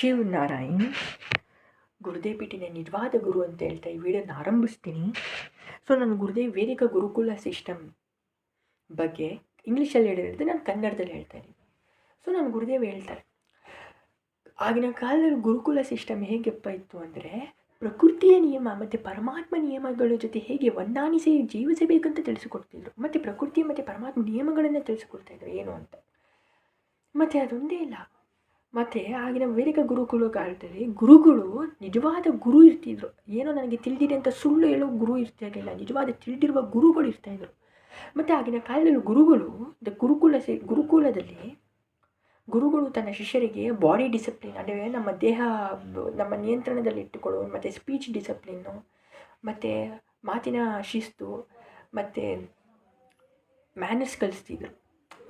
ಶಿವ್ ನಾರಾಯಣ್ ಗುರುದೇವ್ ಪೀಠಿನ ನಿಜವಾದ ಗುರು ಅಂತ ಹೇಳ್ತಾ ಈ ವಿಡಿಯೋನ ಆರಂಭಿಸ್ತೀನಿ. ಸೊ ನಾನು ಗುರುದೇವ್ ವೇದಿಕ ಗುರುಕುಲ ಸಿಸ್ಟಮ್ ಬಗ್ಗೆ ಇಂಗ್ಲೀಷಲ್ಲಿ ಹೇಳಿದ್ರೆ ನಾನು ಕನ್ನಡದಲ್ಲಿ ಹೇಳ್ತಾ ಇದ್ದೀನಿ. ಸೊ ನಾನು ಗುರುದೇವ್ ಹೇಳ್ತಾರೆ, ಆಗಿನ ಕಾಲದಲ್ಲಿ ಗುರುಕುಲ ಸಿಸ್ಟಮ್ ಹೇಗೆಪ್ಪ ಇತ್ತು ಅಂದರೆ, ಪ್ರಕೃತಿಯ ನಿಯಮ ಮತ್ತು ಪರಮಾತ್ಮ ನಿಯಮಗಳ ಜೊತೆ ಹೇಗೆ ಹೊಂದಾಣಿಸಿ ಜೀವಿಸಬೇಕಂತ ತಿಳಿಸಿಕೊಡ್ತಿದ್ರು. ಮತ್ತು ಪ್ರಕೃತಿ ಮತ್ತು ಪರಮಾತ್ಮ ನಿಯಮಗಳನ್ನು ತಿಳಿಸಿಕೊಡ್ತಾಯಿದ್ರು ಏನು ಅಂತ. ಮತ್ತು ಅದೊಂದೇ ಇಲ್ಲ. ಮತ್ತು ಆಗಿನ ವೇದಿಕ ಗುರುಕುಲ ಕಾಲದಲ್ಲಿ ಗುರುಗಳು ನಿಜವಾದ ಗುರು ಇರ್ತಿದ್ರು. ಏನೋ ನನಗೆ ತಿಳಿದಿದೆ ಅಂತ ಸುಳ್ಳು ಹೇಳೋ ಗುರು ಇರ್ತಾ ಇರಲಿಲ್ಲ. ನಿಜವಾದ ತಿಳಿದಿರುವ ಗುರುಗಳು ಇರ್ತಾಯಿದ್ರು ಮತ್ತು ಆಗಿನ ಕಾಲದಲ್ಲಿ ಗುರುಗಳು ದ ಗುರುಕುಲ ಸೇ ಗುರುಕುಲದಲ್ಲಿ ಗುರುಗಳು ತನ್ನ ಶಿಷ್ಯರಿಗೆ ಬಾಡಿ ಡಿಸಿಪ್ಲಿನ್ ಅಂದರೆ ನಮ್ಮ ದೇಹ ನಮ್ಮ ನಿಯಂತ್ರಣದಲ್ಲಿ ಇಟ್ಟುಕೊಳ್ಳುವ ಮತ್ತು ಸ್ಪೀಚ್ ಡಿಸಿಪ್ಲಿನ್ನು ಮತ್ತು ಮಾತಿನ ಶಿಸ್ತು, ಮತ್ತು ಮ್ಯಾನರ್ಸ್ ಕಲಿಸ್ತಿದ್ರು.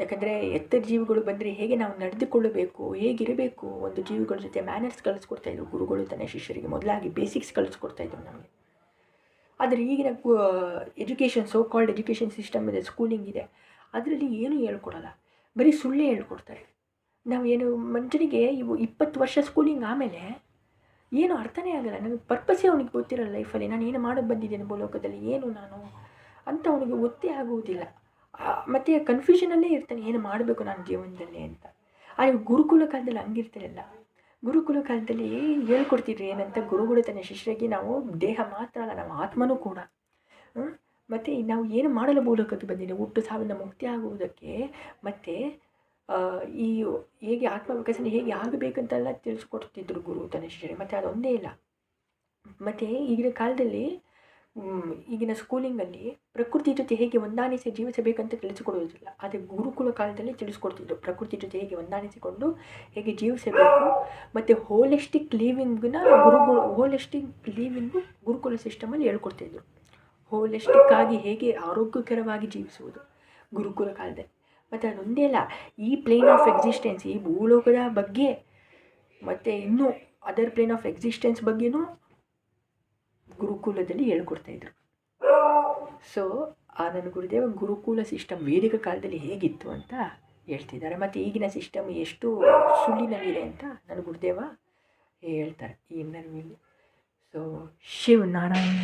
ಯಾಕಂದರೆ ಎತ್ತರ ಜೀವಿಗಳು ಬಂದರೆ ಹೇಗೆ ನಾವು ನಡೆದುಕೊಳ್ಳಬೇಕು, ಹೇಗಿರಬೇಕು, ಒಂದು ಜೀವಿಗಳ ಜೊತೆ ಮ್ಯಾನರ್ಸ್ ಕಲಿಸ್ಕೊಡ್ತಾಯಿದ್ರು ಗುರುಗಳು ತನ್ನ ಶಿಷ್ಯರಿಗೆ ಮೊದಲಾಗಿ ಬೇಸಿಕ್ಸ್ ಕಲಿಸ್ಕೊಡ್ತಾಯಿದ್ರು ನಮಗೆ. ಆದರೆ ಈಗಿನ education so called education system ಇದೆ ಸ್ಕೂಲಿಂಗ್ ಇದೆ. ಅದರಲ್ಲಿ ಏನೂ ಹೇಳ್ಕೊಡಲ್ಲ. ಬರೀ ಸುಳ್ಳೇ ಹೇಳ್ಕೊಡ್ತಾರೆ. ಏನು ಮನುಷ್ಯನಿಗೆ ಇವು ಇಪ್ಪತ್ತು ವರ್ಷ ಸ್ಕೂಲಿಂಗ್ ಆಮೇಲೆ ಏನು ಅರ್ಥನೇ ಆಗಲ್ಲ. ನನಗೆ ಪರ್ಪಸೇ ಅವನಿಗೆ ಗೊತ್ತಿರಲ್ಲ ಲೈಫಲ್ಲಿ ನಾನು ಏನು ಮಾಡೋದು ಬಂದಿದ್ದೇನೆ ಭೂಲೋಕದಲ್ಲಿ? ಏನು ನಾನು? ಅಂತ ಅವನಿಗೆ ಗೊತ್ತೇ ಆಗುವುದಿಲ್ಲ. ಮತ್ತು ಕನ್ಫ್ಯೂಷನಲ್ಲೇ ಇರ್ತಾನೆ, ಏನು ಮಾಡಬೇಕು ನಾನು ಜೀವನದಲ್ಲಿ ಅಂತ. ಆದರೆ ಗುರುಕುಲ ಕಾಲದಲ್ಲಿ ಹಂಗಿರ್ತಿರಲ್ಲ ಗುರುಕುಲ ಕಾಲದಲ್ಲಿ ಹೇಳ್ಕೊಡ್ತಿದ್ರು ಏನಂತ ಗುರುಗಳು ತನ್ನ ಶಿಷ್ಯರಿಗೆ, ನಾವು ದೇಹ ಮಾತ್ರ ಅಲ್ಲ ನಮ್ಮ ಆತ್ಮನೂ ಕೂಡ. ಮತ್ತು ನಾವು ಏನು ಮಾಡಲು ಮೂಲಕದ್ದು ಬಂದಿದೆ? ಹುಟ್ಟು ಸಾವಿನ ಮುಕ್ತಿ ಆಗುವುದಕ್ಕೆ ಮತ್ತು ಈ ಹೇಗೆ ಆತ್ಮ ವಿಕಸನೆ ಹೇಗೆ ಆಗಬೇಕಂತೆಲ್ಲ ತಿಳಿಸ್ಕೊಡ್ತಿದ್ರು ಗುರು ತನ್ನ ಶಿಷ್ಯರಿಗೆ, ಮತ್ತು ಅದೊಂದೇ ಇಲ್ಲ. ಮತ್ತು ಈಗಿನ ಕಾಲದಲ್ಲಿ ಈಗಿನ ಸ್ಕೂಲಿಂಗಲ್ಲಿ ಪ್ರಕೃತಿ ಜೊತೆ ಹೇಗೆ ಹೊಂದಾಣಿಸಿ ಜೀವಿಸಬೇಕಂತ ತಿಳಿಸಿಕೊಡುವುದಿಲ್ಲ. ಆದರೆ ಗುರುಕುಲ ಕಾಲದಲ್ಲಿ ತಿಳಿಸ್ಕೊಡ್ತಿದ್ರು. ಪ್ರಕೃತಿ ಜೊತೆ ಹೇಗೆ ಹೊಂದಾಣಿಸಿಕೊಂಡು ಹೇಗೆ ಜೀವಿಸಬೇಕು, ಮತ್ತು ಹೋಲಿಸ್ಟಿಕ್ ಲೀವಿಂಗ್ನ ಗುರುಗಳು ಹೋಲಿಸ್ಟಿಕ್ ಲೀವಿಂಗು ಗುರುಕುಲ ಸಿಸ್ಟಮಲ್ಲಿ ಹೇಳ್ಕೊಡ್ತಿದ್ರು. ಹೋಲಿಸ್ಟಿಕ್ ಆಗಿ ಹೇಗೆ ಆರೋಗ್ಯಕರವಾಗಿ ಜೀವಿಸುವುದು ಗುರುಕುಲ ಕಾಲದಲ್ಲಿ. ಮತ್ತು ಅದೊಂದೇ ಅಲ್ಲ, ಈ ಪ್ಲೇನ್ ಆಫ್ ಎಕ್ಸಿಸ್ಟೆನ್ಸ್ ಈ ಭೂಲೋಕದ ಬಗ್ಗೆ, ಮತ್ತು ಇನ್ನೂ ಅದರ್ ಪ್ಲೇನ್ ಆಫ್ ಎಕ್ಸಿಸ್ಟೆನ್ಸ್ ಬಗ್ಗೆನೂ ಗುರುಕುಲದಲ್ಲಿ ಹೇಳ್ಕೊಡ್ತಾಯಿದ್ರು ಸೊ ಆ ನನ್ನ ಗುರುದೇವ ಗುರುಕುಲ ಸಿಸ್ಟಮ್ ವೇದಿಕ ಕಾಲದಲ್ಲಿ ಹೇಗಿತ್ತು ಅಂತ ಹೇಳ್ತಿದ್ದಾರೆ. ಮತ್ತು ಈಗಿನ ಸಿಸ್ಟಮ್ ಎಷ್ಟು ಸುಳ್ಳಿನಲ್ಲಿದೆ ಅಂತ ನನ್ನ ಗುರುದೇವ ಹೇಳ್ತಾರೆ ಈ ಇಂಟರ್ವ್ಯೂಲಿ ಸೊ ಶಿವ್ ನಾರಾಯಣ್